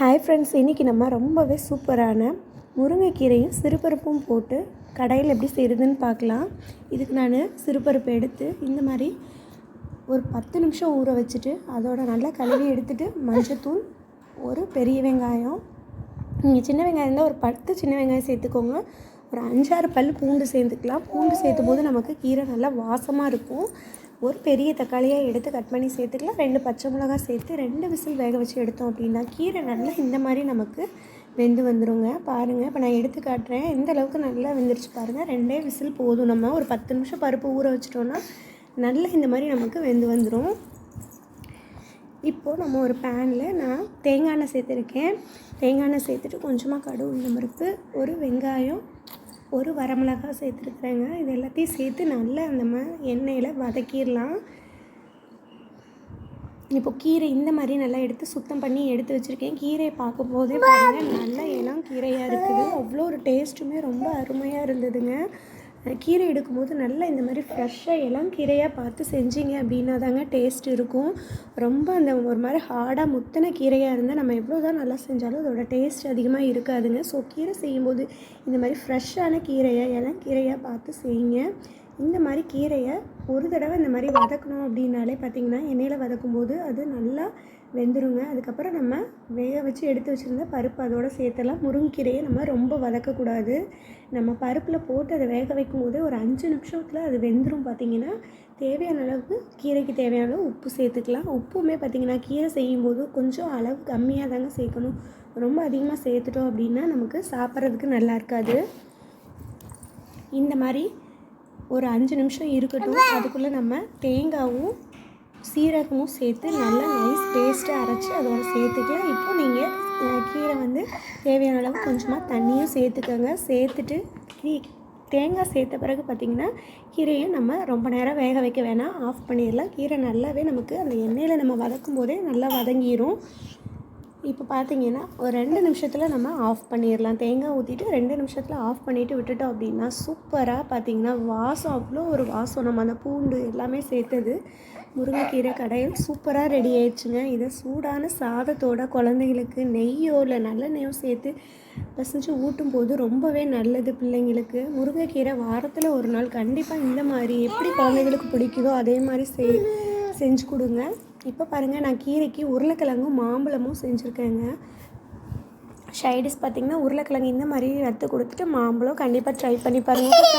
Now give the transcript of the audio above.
Hi friends இன்றைக்கி நம்ம ரொம்பவே சூப்பரான முருங்கைக்கீரையும் சிறுபருப்பும் போட்டு கடையில் எப்படி செய்கிறதுன்னு பார்க்கலாம். இதுக்கு நான் சிறுபருப்பு எடுத்து இந்த மாதிரி ஒரு பத்து நிமிஷம் ஊற வச்சுட்டு அதோட நல்லா கழுவி எடுத்துகிட்டு மஞ்சத்தூள் ஒரு பெரிய வெங்காயம். நீங்கள் சின்ன வெங்காயம் இருந்தால் ஒரு பத்து சின்ன வெங்காயம் சேர்த்துக்கோங்க. ஒரு அஞ்சாறு பல் பூண்டு சேர்த்துக்கலாம். பூண்டு சேர்த்தும் போது நமக்கு கீரை நல்லா வாசமாக இருக்கும். ஒரு பெரிய தக்காளியாக எடுத்து கட் பண்ணி சேர்த்துக்கலாம். ரெண்டு பச்சை மிளகாய் சேர்த்து ரெண்டு விசில் வேக வச்சு எடுத்தோம் அப்படின்னா கீரை நல்லா இந்த மாதிரி நமக்கு வெந்து வந்துருங்க. பாருங்கள் இப்போ நான் எடுத்து காட்டுறேன். இந்த அளவுக்கு நல்லா வெந்துருச்சு பாருங்கள் ரெண்டே விசில் போதும். நம்ம ஒரு பத்து நிமிஷம் பருப்பு ஊற வச்சிட்டோன்னா நல்லா இந்த மாதிரி நமக்கு வெந்து வந்துடும் இப்போது நம்ம ஒரு பேனில் நான் தேங்காய் எண்ணெய் சேர்த்துருக்கேன். தேங்காய் எண்ணெய் சேர்த்துட்டு கொஞ்சமாக கடுகு பருப்பு ஒரு வெங்காயம் ஒரு வரமிளகாய் சேர்த்துருக்குறேங்க. இது எல்லாத்தையும் சேர்த்து நல்லா நம்ம எண்ணெயில் வதக்கிடலாம். இப்போ கீரை இந்த மாதிரி நல்லா எடுத்து சுத்தம் பண்ணி எடுத்து வச்சுருக்கேன். கீரையை பார்க்கும்போதே பாருங்கள் நல்ல இளம் கீரையாக இருக்குது. அவ்வளோ ஒரு டேஸ்ட்டுமே ரொம்ப அருமையாக இருந்ததுங்க. கீரை எடுக்கும்போது நல்லா இந்த மாதிரி ஃப்ரெஷ்ஷாக எல்லாம் கீரையாக பார்த்து செஞ்சீங்க அப்படின்னா தாங்க டேஸ்ட் இருக்கும். ரொம்ப அந்த ஒரு மாதிரி ஹார்டாக முத்தின கீரையாக இருந்தால் நம்ம எவ்வளோ தான் நல்லா செஞ்சாலும் அதோட டேஸ்ட் அதிகமாக இருக்காதுங்க. ஸோ கீரை செய்யும்போது இந்த மாதிரி ஃப்ரெஷ்ஷான கீரையாக இளம் கீரையாக பார்த்து செய்யுங்க. இந்த மாதிரி கீரையை ஒரு தடவை இந்த மாதிரி வதக்கணும் அப்படின்னாலே பார்த்திங்கன்னா எண்ணெயில் வதக்கும்போது அது நல்லா வெந்துருங்க. அதுக்கப்புறம் நம்ம வேக வச்சு எடுத்து வச்சுருந்த பருப்பு அதோடு சேர்த்தலாம் முருங்கீரையை நம்ம ரொம்ப வதக்கக்கூடாது. நம்ம பருப்பில் போட்டு அதை வேக வைக்கும் போது ஒரு அஞ்சு நிமிஷத்தில் அது வெந்துடும் பார்த்திங்கன்னா தேவையான அளவுக்கு கீரைக்கு தேவையான அளவு உப்பு சேர்த்துக்கலாம். உப்புமே பார்த்திங்கன்னா கீரை செய்யும்போது கொஞ்சம் அளவு கம்மியாக தாங்க சேர்க்கணும். ரொம்ப அதிகமாக சேர்த்துட்டோம் அப்படின்னா நமக்கு சாப்பிட்றதுக்கு நல்லா இருக்காது. இந்த மாதிரி ஒரு அஞ்சு நிமிஷம் இருக்கட்டும். அதுக்குள்ளே நம்ம தேங்காவும் சீரகமும் சேர்த்து நல்லா நைஸ் பேஸ்ட்டாக அரைச்சி அதோட சேர்த்துக்கலாம். இப்போ நீங்கள் கீரை வந்து தேவையான அளவு கொஞ்சமாக தண்ணியும் சேர்த்துக்கோங்க. சேர்த்துட்டு கீ தேங்காய் சேர்த்த பிறகு பார்த்திங்கன்னா கீரையை நம்ம ரொம்ப நேரம் வேக வைக்க வேணாம். ஆஃப் பண்ணிடலாம். கீரை நல்லாவே நமக்கு அந்த எண்ணெயில் நம்ம வதக்கும் போதே நல்லா வதங்கிடும் இப்போ பார்த்தீங்கன்னா ஒரு ரெண்டு நிமிஷத்தில் நம்ம ஆஃப் பண்ணிடலாம் தேங்காய் ஊற்றிட்டு ரெண்டு நிமிஷத்தில் ஆஃப் பண்ணிவிட்டு விட்டுட்டோம் அப்படின்னா சூப்பராக பார்த்தீங்கன்னா வாசம் அவ்வளோ ஒரு வாசம். நம்ம அந்த பூண்டு எல்லாமே சேர்த்தது முருங்கைக்கீரை கடையில் சூப்பராக ரெடி ஆயிடுச்சுங்க. இதை சூடான சாதத்தோட குழந்தைங்களுக்கு நெய்யோ இல்லை நல்லெண்ணெயோ சேர்த்து பசிச்சு ஊட்டும் போது ரொம்பவே நல்லது பிள்ளைங்களுக்கு. முருங்கைக்கீரை வாரத்தில் ஒரு நாள் கண்டிப்பாக இந்த மாதிரி எப்படி குழந்தைங்களுக்கு பிடிக்குதோ அதே மாதிரி செய் செஞ்சு கொடுங்க. இப்போ பாருங்கள் நான் கீரைக்கு உருளைக்கிழங்கும் மாம்பழமும் செஞ்சுருக்கேங்க. ஷைடிஸ் பார்த்திங்கன்னா உருளைக்கிழங்கு இந்த மாதிரி ரத்து கொடுத்துட்டு மாம்பழம் கண்டிப்பாக ட்ரை பண்ணி பாருங்கள்